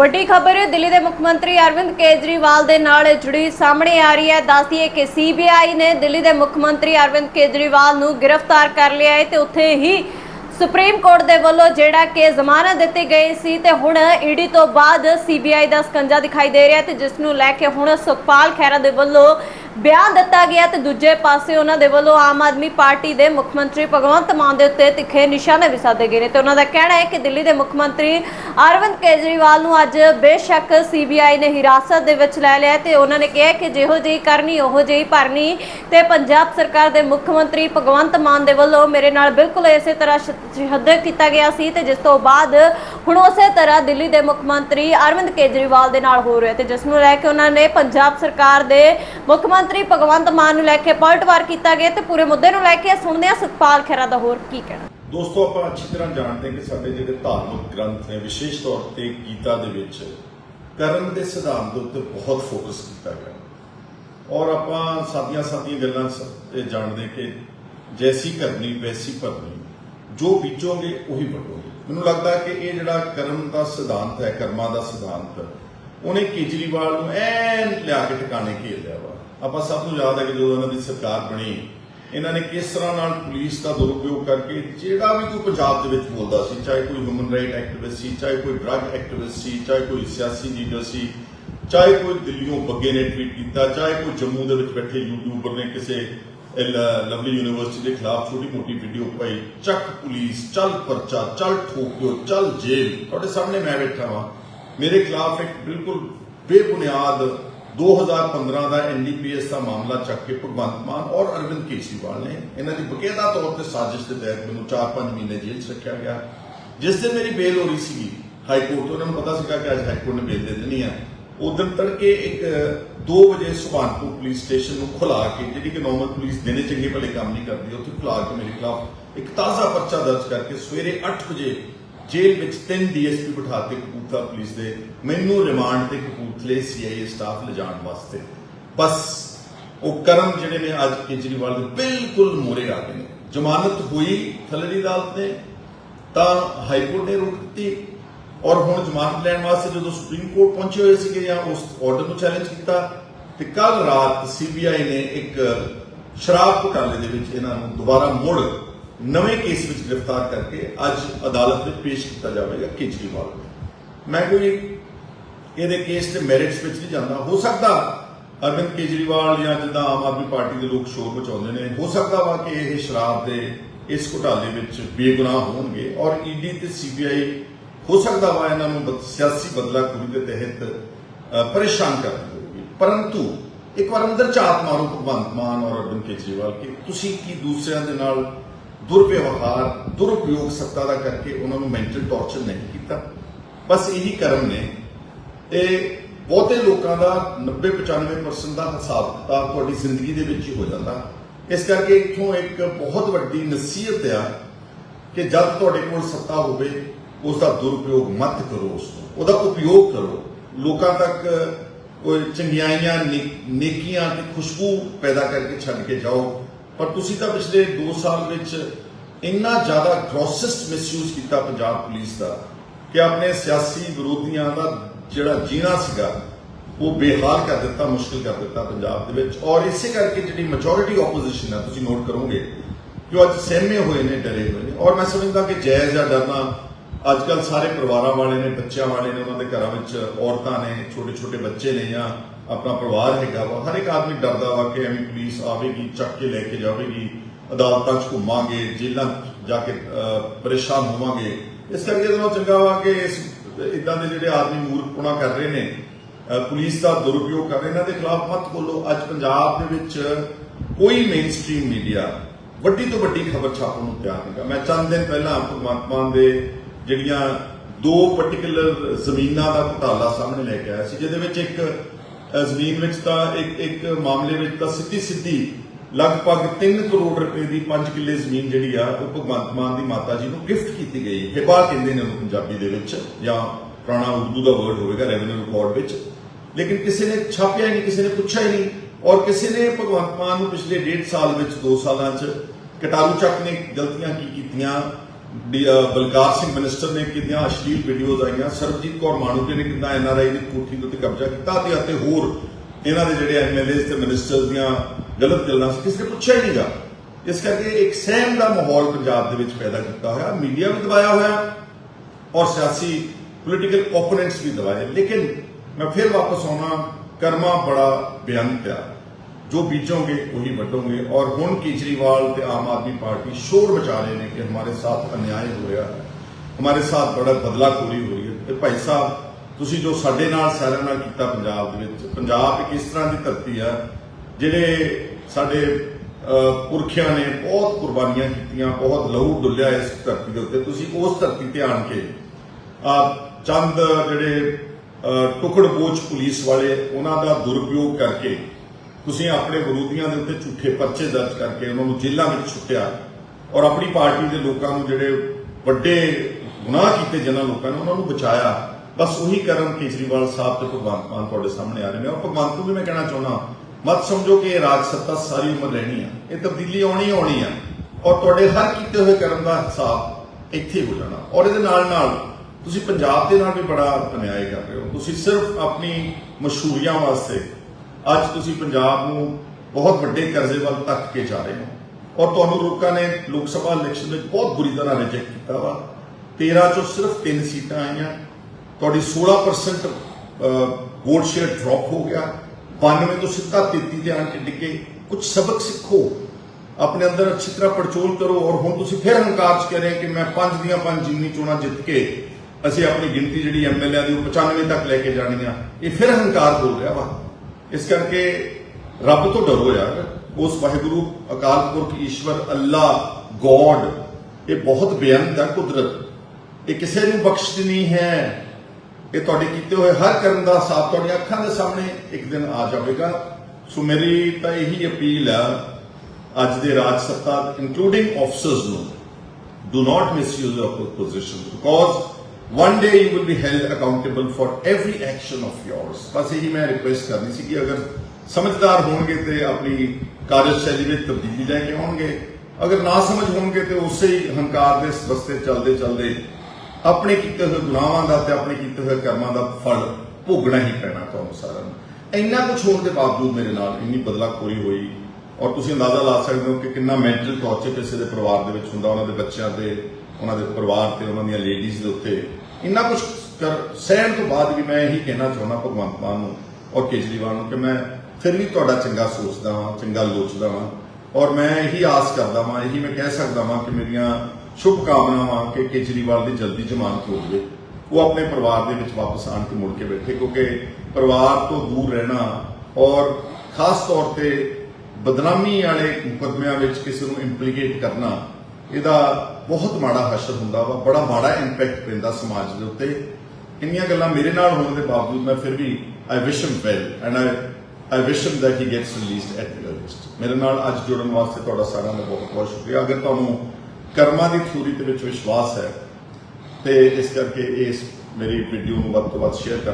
ਵੱਡੀ ਖਬਰ, ਦਿੱਲੀ ਦੇ ਮੁੱਖ ਮੰਤਰੀ ਅਰਵਿੰਦ ਕੇਜਰੀਵਾਲ ਦੇ ਨਾਲ ਜੁੜੀ ਸਾਹਮਣੇ ਆ ਰਹੀ ਹੈ। ਦੱਸਦੀ ਹੈ ਕਿ ਸੀਬੀਆਈ ਨੇ ਦਿੱਲੀ ਦੇ ਮੁੱਖ ਮੰਤਰੀ ਅਰਵਿੰਦ ਕੇਜਰੀਵਾਲ ਨੂੰ ਗ੍ਰਿਫਤਾਰ ਕਰ ਲਿਆ ਹੈ ਤੇ ਉੱਥੇ ਹੀ ਸੁਪਰੀਮ ਕੋਰਟ ਦੇ ਵੱਲੋਂ ਜਿਹੜਾ ਕਿ ਜ਼ਮਾਨਤ ਦਿੱਤੀ ਗਈ ਸੀ ਤੇ ਹੁਣ ਈਡੀ ਤੋਂ ਬਾਅਦ ਸੀਬੀਆਈ ਦਾ ਸਕੰਜਾ ਦਿਖਾਈ ਦੇ ਰਿਹਾ ਤੇ ਜਿਸ ਨੂੰ ਲੈ ਕੇ ਹੁਣ ਸੁਖਪਾਲ ਖਹਿਰਾ ਦੇ ਵੱਲੋਂ ਬਿਆਨ ਦਿੱਤਾ ਗਿਆ ਤੇ ਦੂਜੇ ਪਾਸੇ ਉਹਨਾਂ ਦੇ ਵੱਲੋਂ ਆਮ ਆਦਮੀ ਪਾਰਟੀ ਦੇ ਮੁੱਖ ਮੰਤਰੀ ਭਗਵੰਤ ਮਾਨ ਦੇ ਉੱਤੇ ਤਿੱਖੇ ਨਿਸ਼ਾਨੇ ਵੀ ਸਾਧੇ ਗਏ ਨੇ ਤੇ ਉਹਨਾਂ ਦਾ ਕਹਿਣਾ ਹੈ ਕਿ ਦਿੱਲੀ ਦੇ ਮੁੱਖ ਮੰਤਰੀ ਅਰਵਿੰਦ ਕੇਜਰੀਵਾਲ ਨੂੰ ਅੱਜ ਬੇਸ਼ੱਕ ਸੀਬੀਆਈ ਨੇ ਹਿਰਾਸਤ ਦੇ ਵਿੱਚ ਲੈ ਲਿਆ ਹੈ ਤੇ ਉਹਨਾਂ ਨੇ ਕਿਹਾ ਕਿ ਜਿਹੋ ਜਿਹੀ ਕਰਨੀ, ਉਹੋ ਜਿਹੀ ਭਰਨੀ ਤੇ ਪੰਜਾਬ ਸਰਕਾਰ ਦੇ ਮੁੱਖ ਮੰਤਰੀ ਭਗਵੰਤ ਮਾਨ ਦੇ ਵੱਲੋਂ ਮੇਰੇ ਨਾਲ ਬਿਲਕੁਲ ਇਸੇ ਤਰ੍ਹਾਂ ਸ਼ਹੱਦਤ ਕੀਤਾ ਗਿਆ ਸੀ ਤੇ ਜਿਸ ਤੋਂ ਬਾਅਦ ਹੁਣ ਉਸੇ ਤਰ੍ਹਾਂ ਦਿੱਲੀ ਦੇ ਮੁੱਖ ਮੰਤਰੀ ਅਰਵਿੰਦ ਕੇਜਰੀਵਾਲ ਦੇ ਨਾਲ ਹੋ ਰਿਹਾ ਤੇ ਜਿਸ ਨੂੰ ਲੈ ਕੇ ਉਹਨਾਂ ਨੇ ਪੰਜਾਬ ਸਰਕਾਰ ਦੇ ਮੁੱਖ ਮੰਤਰੀ ਭਗਵੰਤ ਮਾਨ ਨੂੰ ਲੈ ਕੇ ਪਲਟਵਾਰ ਕੀਤਾ ਗਿਆ ਤੇ ਪੂਰੇ ਮੁੱਦੇ ਨੂੰ ਲੈ ਕੇ ਸੁਣਦੇ ਹਾਂ ਸੁਖਪਾਲ ਖਹਿਰਾ ਦਾ ਹੋਰ ਕੀ ਕਹਿਣਾ। ਦੋਸਤੋ, ਆਪਾਂ ਅੱਛੀ ਤਰ੍ਹਾਂ ਜਾਣਦੇ ਕਿ ਸਾਡੇ ਜਿਹੜੇ ਧਾਰਮਿਕ ਗ੍ਰੰਥ ਨੇ, ਵਿਸ਼ੇਸ਼ ਤੌਰ ਤੇ ਗੀਤਾ ਦੇ ਵਿੱਚ ਕਰਮ ਦੇ ਸਿਧਾਂਤ ਦੇ ਉੱਤੇ ਬਹੁਤ ਫੋਕਸ ਕੀਤਾ ਗਿਆ। ਔਰ ਆਪਾਂ ਸਾਦੀਆਂ ਸਾਦੀਆਂ ਗੱਲਾਂ ਇਹ ਜਾਣਦੇ ਕਿ ਜੈਸੀ ਕਰਨੀ, ਵੈਸੀ ਭਰਨੀ, ਜੋ ਬੀਜੋਗੇ ਉਹੀ ਵੱਢੋਗੇ ਮੈਨੂੰ ਲੱਗਦਾ ਕਿ ਇਹ ਜਿਹੜਾ ਕਰਮ ਦਾ ਸਿਧਾਂਤ ਹੈ, ਕਰਮਾਂ ਦਾ ਸਿਧਾਂਤ ਉਹਨੇ ਕੇਜਰੀਵਾਲ ਨੂੰ ਐਨ ਲਿਆ ਕੇ ਟਿਕਾਣੇ ਘੇਰ ਲਿਆ ਵਾ। ਆਪਾਂ ਸਭ ਨੂੰ ਯਾਦ ਹੈ ਕਿ ਜਦੋਂ ਇਹਨਾਂ ਦੀ ਸਰਕਾਰ ਬਣੀ, ਇਹਨਾਂ ਨੇ ਕਿਸ ਤਰ੍ਹਾਂ ਨਾਲ ਪੁਲਿਸ ਦਾ ਦੁਰਉਪਯੋਗ ਕਰਕੇ ਜਿਹੜਾ ਵੀ ਕੋਈ ਪੰਜਾਬ ਦੇ ਵਿੱਚ ਬੋਲਦਾ ਸੀ, ਚਾਹੇ ਕੋਈ ਹਿਊਮਨ ਰਾਈਟ ਐਕਟਿਵਿਸਟ ਸੀ, ਚਾਹੇ ਕੋਈ ਡਰੱਗ ਐਕਟਿਵਿਸਟ ਸੀ, ਚਾਹੇ ਕੋਈ ਸਿਆਸੀ ਲੀਡਰ ਸੀ, ਚਾਹੇ ਕੋਈ ਦਿੱਲੀੋਂ ਬੱਗੇ ਨੇ ਟਵੀਟ ਕੀਤਾ, ਚਾਹੇ ਕੋਈ ਜੰਮੂ ਦੇ ਵਿੱਚ ਬੈਠੇ ਯੂਟਿਊਬਰ ਨੇ ਕਿਸੇ ਲਵਲੀ ਯੂਨੀਵਰਸਿਟੀ ਦੇ ਖਿਲਾਫ ਛੋਟੀ ਮੋਟੀ ਵੀਡੀਓ ਪਾਈ, ਚੱਕ ਪੁਲਿਸ, ਚੱਲ ਪਰਚਾ, ਚੱਲ ਠੋਕਿਓ ਚੱਲ ਜੇਲ੍ਹ। ਤੁਹਾਡੇ ਸਾਹਮਣੇ ਮੈਂ ਬੈਠਾ ਵਾਂ। ਮੇਰੇ ਖਿਲਾਫ ਇੱਕ ਬਿਲਕੁਲ ਬੇਬੁਨਿਆਦ 2015 ਦਾ ਐਨਡੀਪੀਐਸ ਦਾ ਮਾਮਲਾ ਚੱਕ ਕੇ ਭਗਵੰਤ ਮਾਨ ਔਰ ਅਰਵਿੰਦ ਕੇਜਰੀਵਾਲ ਨੇ ਇਹਨਾਂ ਦੀ ਬਕਾਇਦਾ ਤੌਰ ਤੇ ਸਾਜ਼ਿਸ਼ ਦੇ ਤਹਿਤ ਮੈਨੂੰ 4-5 ਮਹੀਨੇ ਜੇਲ੍ਹ 'ਚ ਰੱਖਿਆ ਗਿਆ। ਜਿਸ ਦਿਨ ਮੇਰੀ ਬੇਲ ਹੋ ਰਹੀ ਸੀਗੀ, ਹਾਈ ਕੋਰਟ ਤੋਂ ਉਹਨਾਂ ਨੂੰ ਪਤਾ ਸੀਗਾ ਕਿ ਅੱਜ ਹਾਈ ਕੋਰਟ ਨੇ ਬੇਲ ਦੇ ਦੇਣੀ ਆ। ਉਦੋਂ ਤੜਕੇ ਇੱਕ 2 ਵਜੇ ਸੁਭਾਨਪੁਰ ਪੁਲਿਸ ਸਟੇਸ਼ਨ ਨੂੰ ਖੁਲਾ ਕੇ ਜਿਹੜੀ ਕਿ ਨਾਰਮਲ ਪੁਲਿਸ ਦਿਨੇ ਚੰਗੇ ਭਲੇ ਕੰਮ ਨਹੀਂ ਕਰਦੀ, ਉੱਥੇ ਖੁਲਾ ਕੇ ਮੇਰੇ ਖਿਲਾਫ ਇੱਕ ਤਾਜ਼ਾ ਪਰਚਾ ਦਰਜ ਕਰਕੇ ਸਵੇਰੇ 8 ਵਜੇ ਜੇਲ੍ਹ ਵਿੱਚ ਤਿੰਨ ਡੀਐਸਪੀ ਬਿਠਾ ਕਪੂਰਥਲਾ ਪੁਲਿਸ ਦੇ। ਮੈਨੂੰ ਰਿਮਾਂਡ ਤੇ ਕਪੂਰਥਲੇ ਸੀਆਈਏ ਸਟਾਫ ਲਿਜਾਣ ਵਾਸਤੇ। ਬਸ, ਉਹ ਕਰਮ ਜਿਹੜੇ ਨੇ ਅੱਜ ਕੇਜਰੀਵਾਲ ਦੇ ਬਿਲਕੁਲ ਮੋਰੇ ਆ ਗਏ ਨੇ। ਜ਼ਮਾਨਤ ਹੋਈ ਥਲੜੀ ਅਦਾਲਤ ਨੇ, ਤਾਂ ਹਾਈ ਕੋਰਟ ਨੇ ਰੋਕ ਦਿੱਤੀ। ਔਰ ਹੁਣ ਜ਼ਮਾਨਤ ਲੈਣ ਵਾਸਤੇ ਜਦੋਂ ਸੁਪਰੀਮ ਕੋਰਟ ਪਹੁੰਚੇ ਹੋਏ ਸੀਗੇ ਜਾਂ ਉਸ ਆਰਡਰ ਨੂੰ ਚੈਲੰਜ ਕੀਤਾ, ਤੇ ਕੱਲ ਰਾਤ ਸੀਬੀਆਈ ਨੇ ਇੱਕ ਸ਼ਰਾਬ ਘੁਟਾਲੇ ਦੇ ਵਿੱਚ ਇਹਨਾਂ ਨੂੰ ਦੁਬਾਰਾ ਮੁੜ ਨਵੇਂ ਕੇਸ ਵਿੱਚ ਗ੍ਰਿਫਤਾਰ ਕਰਕੇ ਅੱਜ ਅਦਾਲਤ ਵਿੱਚ ਪੇਸ਼ ਕੀਤਾ ਜਾਵੇਗਾ ਕੇਜਰੀਵਾਲ। ਨੂੰ। ਮੈਂ ਕੋਈ ਇਹਦੇ ਕੇਸ ਦੇ ਮੈਰਿਟਸ ਵਿੱਚ ਨਹੀਂ ਜਾਂਦਾ। ਹੋ ਸਕਦਾ ਅਰਵਿੰਦ ਕੇਜਰੀਵਾਲ ਜਾਂ ਜਿੱਦਾਂ ਆਮ ਆਦਮੀ ਪਾਰਟੀ ਦੇ ਲੋਕ ਸ਼ੋਰ ਮਚਾਉਂਦੇ ਨੇ। ਹੋ ਸਕਦਾ ਵਾ ਕਿ ਇਹ ਸ਼ਰਾਬ ਦੇ ਇਸ ਘੁਟਾਲੇ ਵਿੱਚ ਬੇਗੁਨਾਹ ਹੋਣਗੇ ਔਰ ਈਡੀ ਤੇ ਸੀਬੀਆਈ ਹੋ ਸਕਦਾ ਵਾ ਇਹਨਾਂ ਨੂੰ ਸਿਆਸੀ ਬਦਲਾਖੋਰੀ ਦੇ ਤਹਿਤ ਪਰੇਸ਼ਾਨ ਕਰ ਹੋਊਗੀ ਪਰੰਤੂ ਇੱਕ ਵਾਰ ਅੰਦਰ ਝਾਤ ਮਾਰੋ ਭਗਵੰਤ ਮਾਨ ਔਰ ਅਰਵਿੰਦ ਕੇਜਰੀਵਾਲ ਕਿ ਤੁਸੀਂ ਕੀ ਦੂਸਰਿਆਂ ਦੇ ਨਾਲ ਦੁਰਵਿਵਹਾਰ ਦੁਰਉਪਯੋਗ ਸੱਤਾ ਦਾ ਕਰਕੇ ਉਹਨਾਂ ਨੂੰ ਮੈਂਟਲ ਟੌਰਚਰ ਨਹੀਂ ਕੀਤਾ। ਬਸ ਇਹੀ ਕਰਮ ਨੇ। ਇਹ ਬਹੁਤੇ ਲੋਕਾਂ ਦਾ 90-95% ਦਾ ਹਿਸਾਬ ਕਿਤਾਬ ਤੁਹਾਡੀ ਜ਼ਿੰਦਗੀ ਦੇ ਵਿੱਚ ਹੀ ਹੋ ਜਾਂਦਾ। ਇਸ ਕਰਕੇ ਇਥੋਂ ਇੱਕ ਬਹੁਤ ਵੱਡੀ ਨਸੀਹਤ ਆ ਕਿ ਜਦ ਤੁਹਾਡੇ ਕੋਲ ਸੱਤਾ ਹੋਵੇ ਉਸ ਦਾ ਦੁਰਉਪਯੋਗ ਮਤ ਕਰੋ ਉਸ ਨੂੰ ਉਹਦਾ ਉਪਯੋਗ ਕਰੋ। ਲੋਕਾਂ ਤੱਕ ਕੋਈ ਚੰਗਿਆਈਆਂ ਨੇਕੀਆਂ ਤੇ ਖੁਸ਼ਬੂ ਪੈਦਾ ਕਰਕੇ ਛੱਡ ਕੇ ਜਾਓ। ਪਰ ਤੁਸੀਂ ਤਾਂ ਪਿਛਲੇ 2 ਸਾਲ ਵਿੱਚ ਇੰਨਾ ਜ਼ਿਆਦਾ ਗ੍ਰੋਸੈਸਟ ਮਿਸਯੂਜ਼ ਕੀਤਾ ਪੰਜਾਬ ਪੁਲਿਸ ਦਾ ਕਿ ਆਪਣੇ ਸਿਆਸੀ ਵਿਰੋਧੀਆਂ ਦਾ ਜਿਹੜਾ ਜੀਣਾ ਸੀਗਾ, ਉਹ ਬੇਹਾਲ ਕਰ ਦਿੱਤਾ, ਮੁਸ਼ਕਿਲ ਕਰ ਦਿੱਤਾ ਪੰਜਾਬ ਦੇ ਵਿੱਚ। ਔਰ ਇਸੇ ਕਰਕੇ ਜਿਹੜੀ ਮੈਜੋਰਿਟੀ ਆਪੋਜੀਸ਼ਨ ਹੈ ਤੁਸੀਂ ਨੋਟ ਕਰੋਗੇ ਕਿ ਉਹ ਅੱਜ ਸਹਿਮੇ ਹੋਏ ਨੇ, ਡਰੇ ਹੋਏ ਨੇ। ਔਰ ਮੈਂ ਸਮਝਦਾ ਕਿ ਜਾਇਜ਼ ਜਾਂ ਡਰਨਾ ਅੱਜ ਕੱਲ ਸਾਰੇ ਪਰਿਵਾਰਾਂ ਵਾਲੇ ਨੇ, ਬੱਚਿਆਂ ਵਾਲੇ ਨੇ, ਉਹਨਾਂ ਦੇ ਘਰਾਂ ਵਿੱਚ ਔਰਤਾਂ ਨੇ ਛੋਟੇ ਛੋਟੇ ਬੱਚੇ ਨੇ ਜਾਂ ਆਪਣਾ ਪਰਿਵਾਰ ਹੈਗਾ ਵਾ, ਹਰ ਇੱਕ ਆਦਮੀ ਡਰਦਾ ਵਾ ਕਿ ਐਵੇਂ ਪੁਲਿਸ ਆਵੇਗੀ, ਚੱਕ ਕੇ ਲੈ ਕੇ ਜਾਵੇਗੀ, ਅਦਾਲਤਾਂ 'ਚ ਘੁੰਮਾਂਗੇ, ਜੇਲ੍ਹਾਂ ਜਾ ਕੇ ਪਰੇਸ਼ਾਨ ਹੋਵਾਂਗੇ। ਇਸ ਕਰਕੇ ਇਹਦੇ ਚੰਗਾ ਵਾ ਕਿ ਇਸ, ਇਦਾਂ ਦੇ ਜਿਹੜੇ ਆਦਮੀ ਮੂਰਖਪੁਣਾ ਕਰ ਰਹੇ ਨੇ ਪੁਲਿਸ ਦਾ ਦੁਰਉਪਯੋਗ ਕਰ ਰਹੇ ਇਹਨਾਂ ਦੇ ਖਿਲਾਫ ਮਤ ਬੋਲੋ ਅੱਜ ਪੰਜਾਬ ਦੇ ਵਿੱਚ ਕੋਈ ਮੇਨਸਟ੍ਰੀਮ ਮੀਡੀਆ ਵੱਡੀ ਤੋਂ ਵੱਡੀ ਖਬਰ ਛਾਪਣ ਨੂੰ ਤਿਆਰ ਹੈਗਾ। ਮੈਂ ਚੰਦ ਦਿਨ ਪਹਿਲਾਂ ਭਗਵੰਤ ਮਾਨ ਦੇ ਜਿਹੜੀਆਂ ਦੋ ਪਾਰਟਿਕੂਲਰ ਜ਼ਮੀਨਾਂ ਦਾ ਘੁਟਾਲਾ ਸਾਹਮਣੇ ਲੈ ਕੇ ਆਇਆ ਸੀ, ਜਿਹਦੇ ਵਿੱਚ ਇੱਕ ਜ਼ਮੀਨ ਵਿੱਚ ਤਾਂ ਇੱਕ ਇੱਕ ਮਾਮਲੇ ਵਿੱਚ ਤਾਂ ਸਿੱਧੀ ਸਿੱਧੀ ਲਗਭਗ 3 ਕਰੋੜ ਰੁਪਏ ਦੀ 5 ਕਿੱਲੇ ਜ਼ਮੀਨ ਜਿਹੜੀ ਆ, ਉਹ ਭਗਵੰਤ ਮਾਨ ਦੀ ਮਾਤਾ ਜੀ ਨੂੰ ਗਿਫਟ ਕੀਤੀ ਗਈ। ਹਿਬਾ ਕਹਿੰਦੇ ਨੇ ਉਹਨੂੰ ਪੰਜਾਬੀ ਦੇ ਵਿੱਚ, ਜਾਂ ਪੁਰਾਣਾ ਉਰਦੂ ਦਾ ਵਰਡ ਹੋਵੇਗਾ ਰੈਵਨਿਊ ਰਿਕਾਰਡ ਵਿੱਚ। ਲੇਕਿਨ ਕਿਸੇ ਨੇ ਛਾਪਿਆ ਨਹੀਂ, ਕਿਸੇ ਨੇ ਪੁੱਛਿਆ ਹੀ ਨਹੀਂ। ਔਰ ਕਿਸੇ ਨੇ ਭਗਵੰਤ ਮਾਨ ਨੂੰ ਪਿਛਲੇ 1.5 ਸਾਲ ਵਿੱਚ 2 ਸਾਲਾਂ 'ਚ ਕਟਾਰੂ ਚੱਕ ਨੇ ਗਲਤੀਆਂ ਕੀ ਕੀਤੀਆਂ ਬਲਕਾਰ ਸਿੰਘ ਮਿਨਿਸਟਰ ਨੇ ਕਿੰਨੀਆਂ ਅਸ਼ਲੀਲ ਵੀਡੀਓਜ਼ ਆਈਆਂ, ਸਰਬਜੀਤ ਕੌਰ ਮਾਨੂਕੇ ਨੇ ਕਿੰਨਾ ਐਨਆਰਆਈ ਦੀ ਕੋਠੀ ਦੇ ਉੱਤੇ ਕਬਜ਼ਾ ਕੀਤਾ ਤੇ ਅਤੇ ਹੋਰ ਇਹਨਾਂ ਦੇ ਜਿਹੜੇ ਐਮਐਲਏਸ ਤੇ ਮਿਨਿਸਟਰਸ ਦੀਆਂ ਗਲਤ ਗੱਲਾਂ ਕਿਸੇ ਨੇ ਪੁੱਛਿਆ ਹੀ ਨਹੀਂਗਾ। ਇਸ ਕਰਕੇ ਇੱਕ ਸਹਿਮ ਦਾ ਮਾਹੌਲ ਪੰਜਾਬ ਦੇ ਵਿੱਚ ਪੈਦਾ ਕੀਤਾ ਹੋਇਆ ਮੀਡੀਆ ਵੀ ਦਬਾਇਆ ਹੋਇਆ ਔਰ ਸਿਆਸੀ ਪੋਲੀਟੀਕਲ ਓਪੋਨੈਂਟਸ ਵੀ ਦਬਾਏ। ਲੇਕਿਨ ਮੈਂ ਫਿਰ ਵਾਪਸ ਆਉਣਾ, ਕਰਮਾ ਬੜਾ ਬੇਅੰਤ ਆ ਜੋ ਬੀਜੋਗੇ, ਉਹੀ ਵੱਢੋਗੇ। ਔਰ ਹੁਣ ਕੇਜਰੀਵਾਲ ਤੇ ਆਮ ਆਦਮੀ ਪਾਰਟੀ ਸ਼ੋਰ ਮਚਾ ਰਹੇ ਨੇ ਕਿ ਹਮਾਰੇ ਸਾਥ ਅਨਿਆਏ ਹੋ ਰਿਹਾ। ਹੈ ਹਮਾਰੇ ਸਾਥ ਬੜਾ ਬਦਲਾਖੋਰੀ ਹੋ ਰਹੀ ਹੈ। ਤੇ ਭਾਈ ਸਾਹਿਬ, ਤੁਸੀਂ ਜੋ ਸਾਡੇ ਨਾਲ ਸਾਰਿਆਂ ਨਾਲ ਕੀਤਾ ਪੰਜਾਬ ਦੇ ਵਿੱਚ, ਪੰਜਾਬ ਇੱਕ ਇਸ ਤਰ੍ਹਾਂ ਦੀ ਧਰਤੀ ਆ, ਜਿਹੜੇ ਸਾਡੇ ਪੁਰਖਿਆਂ ਨੇ ਬਹੁਤ ਕੁਰਬਾਨੀਆਂ ਕੀਤੀਆਂ, ਬਹੁਤ ਲਹੂ ਡੁੱਲਿਆ ਇਸ ਧਰਤੀ ਦੇ ਉੱਤੇ। ਤੁਸੀਂ ਉਸ ਧਰਤੀ ਤੇ ਆਣ ਕੇ, ਆ, ਚੰਦ ਜਿਹੜੇ ਟੁਕੜ ਬੋਝ ਪੁਲਿਸ ਵਾਲੇ, ਉਹਨਾਂ ਦਾ ਦੁਰਪਯੋਗ ਕਰਕੇ ਤੁਸੀਂ ਆਪਣੇ ਵਿਰੋਧੀਆਂ ਦੇ ਉੱਤੇ ਝੂਠੇ ਪਰਚੇ ਦਰਜ ਕਰਕੇ ਉਹਨਾਂ ਨੂੰ ਜੇਲ੍ਹਾਂ ਵਿੱਚ ਛੁੱਟਿਆ ਔਰ ਆਪਣੀ ਪਾਰਟੀ ਦੇ ਲੋਕਾਂ ਨੂੰ ਜਿਹੜੇ ਵੱਡੇ ਗੁਨਾਹ ਕੀਤੇ ਜਿਨ੍ਹਾਂ ਲੋਕਾਂ ਨੇ, ਉਹਨਾਂ ਨੂੰ ਬਚਾਇਆ। ਬਸ ਉਹੀ ਕਰਨ ਕੇਜਰੀਵਾਲ ਸਾਹਿਬ ਤੇ ਭਗਵੰਤ ਮਾਨ ਤੁਹਾਡੇ ਸਾਹਮਣੇ ਆ ਰਹੇ ਨੇ। ਔਰ ਭਗਵੰਤ ਨੂੰ ਵੀ ਮੈਂ ਕਹਿਣਾ ਚਾਹੁੰਦਾ, ਮਤ ਸਮਝੋ ਕਿ ਇਹ ਰਾਜ ਸੱਤਾ ਸਾਰੀ ਉਮਰ ਰਹਿਣੀ ਆ। ਇਹ ਤਬਦੀਲੀ ਆਉਣੀ ਆਉਣੀ ਆ। ਔਰ ਤੁਹਾਡੇ ਹਰ ਕੀਤੇ ਹੋਏ ਕਰਮ ਦਾ ਹਿਸਾਬ ਇੱਥੇ ਹੋ ਜਾਣਾ। ਔਰ ਇਹਦੇ ਨਾਲ ਨਾਲ ਤੁਸੀਂ ਪੰਜਾਬ ਦੇ ਨਾਲ ਵੀ ਬੜਾ ਅਨਿਆਏ ਕਰ ਰਹੇ ਹੋ। ਤੁਸੀਂ ਸਿਰਫ ਆਪਣੀ ਮਸ਼ਹੂਰੀਆਂ ਵਾਸਤੇ ਅੱਜ ਤੁਸੀਂ ਪੰਜਾਬ ਨੂੰ ਬਹੁਤ ਵੱਡੇ ਕਰਜ਼ੇ ਵੱਲ ਤੱਕ ਕੇ ਜਾ ਰਹੇ ਹੋ ਔਰ ਤੁਹਾਨੂੰ ਲੋਕਾਂ ਨੇ ਲੋਕ ਸਭਾ ਇਲੈਕਸ਼ਨ ਵਿੱਚ ਬਹੁਤ ਬੁਰੀ ਤਰ੍ਹਾਂ ਰਿਜੈਕਟ ਕੀਤਾ ਵਾ। 13 ਚੋਂ ਸਿਰਫ 3 ਸੀਟਾਂ ਆਈਆਂ। ਤੁਹਾਡੀ 16% ਵੋਟ ਸ਼ੇਅਰ ਡ੍ਰੌਪ ਹੋ ਗਿਆ। 92 ਤੋਂ ਸਿੱਧਾ 33 ਤੇ ਆਣ ਕੇ ਡਿੱਗੇ। ਕੁਝ ਸਬਕ ਸਿੱਖੋ। ਆਪਣੇ ਅੰਦਰ ਅੱਛੀ ਤਰ੍ਹਾਂ ਪੜਚੋਲ ਕਰੋ ਔਰ ਹੁਣ ਤੁਸੀਂ ਫਿਰ ਹੰਕਾਰ ਚ ਕਹਿ ਰਹੇ ਕਿ ਮੈਂ ਪੰਜ ਦੀਆਂ ਪੰਜ ਜਿਮਨੀ ਚੋਣਾਂ ਜਿੱਤ ਕੇ ਅਸੀਂ ਆਪਣੀ ਗਿਣਤੀ ਜਿਹੜੀ ਐਮਐਲਏ ਦੀ ਉਹ 95 ਤੱਕ ਲੈ ਕੇ ਜਾਣੀ ਆ। ਇਹ ਫਿਰ ਹੰਕਾਰ ਬੋਲ ਰਿਹਾ ਵਾ। ਇਸ ਕਰਕੇ ਰੱਬ ਤੋਂ ਡਰੋ ਯਾਰ। ਉਸ ਵਾਹਿਗੁਰੂ, ਅਕਾਲ ਪੁਰਖ, ਈਸ਼ਵਰ, ਅੱਲਾ, ਗੋਡ, ਇਹ ਬਹੁਤ ਬੇਅੰਤ ਹੈ ਕੁਦਰਤ। ਇਹ ਕਿਸੇ ਨੂੰ ਬਖਸ਼ਦੀ ਨਹੀਂ ਹੈ। ਇਹ ਤੁਹਾਡੇ ਕੀਤੇ ਹੋਏ ਹਰ ਕਰਮ ਦਾ ਹਿਸਾਬ ਤੁਹਾਡੀਆਂ ਅੱਖਾਂ ਦੇ ਸਾਹਮਣੇ ਇੱਕ ਦਿਨ ਆ ਜਾਵੇਗਾ। ਸੋ ਮੇਰੀ ਤਾਂ ਇਹੀ ਅਪੀਲ ਹੈ, ਅੱਜ ਦੇ ਰਾਜ ਸੱਤਾ ਇਨਕਲੂਡਿੰਗ ਆਫਸਰਸ ਨੂੰ do not misuse your position because one day you will be held accountable for every action of yours. ਬਸ ਇਹੀ ਮੈਂ ਰਿਕੁਐਸਟ ਕਰਨੀ ਸੀ ਕਿ ਅਗਰ ਸਮਝਦਾਰ ਹੋਣਗੇ ਤੇ ਆਪਣੀ ਕਾਰਜਸ਼ੈਲੀ ਵਿੱਚ ਤਬਦੀਲੀ ਲੈ ਕੇ ਆਉਣਗੇ ਅਗਰ ਨਾ ਸਮਝ ਹੋਣਗੇ ਤੇ ਉਸੇ ਹੀ ਹੰਕਾਰ ਦੇ ਰਸਤੇ ਚੱਲਦੇ ਚੱਲਦੇ ਆਪਣੇ ਕੀਤੇ ਹੋਏ ਗੁਨਾਹਾਂ ਦਾ ਤੇ ਆਪਣੇ ਕੀਤੇ ਹੋਏ ਕਰਮਾਂ ਦਾ ਫਲ ਭੋਗਣਾ ਹੀ ਪੈਣਾ ਤੁਹਾਨੂੰ ਸਾਰਿਆਂ ਨੂੰ ਇੰਨਾ ਕੁਝ ਹੋਣ ਦੇ ਬਾਵਜੂਦ ਮੇਰੇ ਨਾਲ ਇੰਨੀ ਬਦਲਾਖੋਰੀ ਹੋਈ ਔਰ ਤੁਸੀਂ ਅੰਦਾਜ਼ਾ ਲਾ ਸਕਦੇ ਹੋ ਕਿ ਕਿੰਨਾ ਮੈਂਟਲ ਟੌਰਚਰ ਕਿਸੇ ਦੇ ਪਰਿਵਾਰ ਦੇ ਵਿੱਚ ਹੁੰਦਾ ਉਹਨਾਂ ਦੇ ਬੱਚਿਆਂ ਦੇ ਉਹਨਾਂ ਦੇ ਪਰਿਵਾਰ ਤੇ ਉਹਨਾਂ ਦੀਆਂ ਲੇਡੀਜ਼ ਦੇ ਉੱਤੇ ਇੰਨਾ ਕੁਝ ਕਰ ਸਹਿਣ ਤੋਂ ਬਾਅਦ ਵੀ ਮੈਂ ਇਹੀ ਕਹਿਣਾ ਚਾਹੁੰਦਾ ਭਗਵੰਤ ਮਾਨ ਨੂੰ ਔਰ ਕੇਜਰੀਵਾਲ ਨੂੰ ਕਿ ਮੈਂ ਫਿਰ ਵੀ ਤੁਹਾਡਾ ਚੰਗਾ ਸੋਚਦਾ ਹਾਂ ਚੰਗਾ ਲੋਚਦਾ ਹਾਂ ਔਰ ਮੈਂ ਇਹੀ ਆਸ ਕਰਦਾ ਹਾਂ ਇਹੀ ਮੈਂ ਕਹਿ ਸਕਦਾ ਹਾਂ ਕਿ ਮੇਰੀਆਂ ਸ਼ੁਭ ਕਾਮਨਾਵਾਂ ਕਿ ਕੇਜਰੀਵਾਲ ਦੀ ਜਲਦੀ ਜ਼ਮਾਨਤ ਹੋ ਜਾਵੇ। ਉਹ ਆਪਣੇ ਪਰਿਵਾਰ ਦੇ ਵਿੱਚ ਵਾਪਸ ਆਣ ਕੇ ਮੁੜ ਕੇ ਬੈਠੇ ਕਿਉਂਕਿ ਪਰਿਵਾਰ ਤੋਂ ਦੂਰ ਰਹਿਣਾ ਔਰ ਖਾਸ ਤੌਰ ਤੇ ਬਦਨਾਮੀ ਵਾਲੇ ਮੁਕੱਦਮਿਆਂ ਵਿੱਚ ਕਿਸੇ ਨੂੰ ਇੰਪਲੀਕੇਟ ਕਰਨਾ, ਇਹਦਾ ਬਹੁਤ ਮਾੜਾ ਹਸ਼ਰ ਹੁੰਦਾ ਵਾ, ਬੜਾ ਮਾੜਾ ਇੰਪੈਕਟ ਪੈਂਦਾ ਸਮਾਜ ਦੇ ਉੱਤੇ। ਇੰਨੀਆਂ ਗੱਲਾਂ ਮੇਰੇ ਨਾਲ ਹੋਣ ਦੇ ਬਾਵਜੂਦ ਮੈਂ ਫਿਰ ਵੀ I wish him well and I I wish him that he gets released at the earliest ਮੇਰੇ ਨਾਲ ਅੱਜ ਜੁੜਨ ਵਾਸਤੇ ਤੁਹਾਡਾ ਸਾਰਿਆਂ ਦਾ ਬਹੁਤ ਬਹੁਤ ਸ਼ੁਕਰੀਆ। ਅਗਰ ਤੁਹਾਨੂੰ ਕਰਮਾਂ ਦੀ ਥਿਊਰੀ ਦੇ ਵਿੱਚ ਵਿਸ਼ਵਾਸ ਹੈ, ਤੇ ਇਸ ਕਰਕੇ ਇਸ ਮੇਰੀ ਵੀਡੀਓ ਨੂੰ ਵੱਧ ਤੋਂ ਵੱਧ ਸ਼ੇਅਰ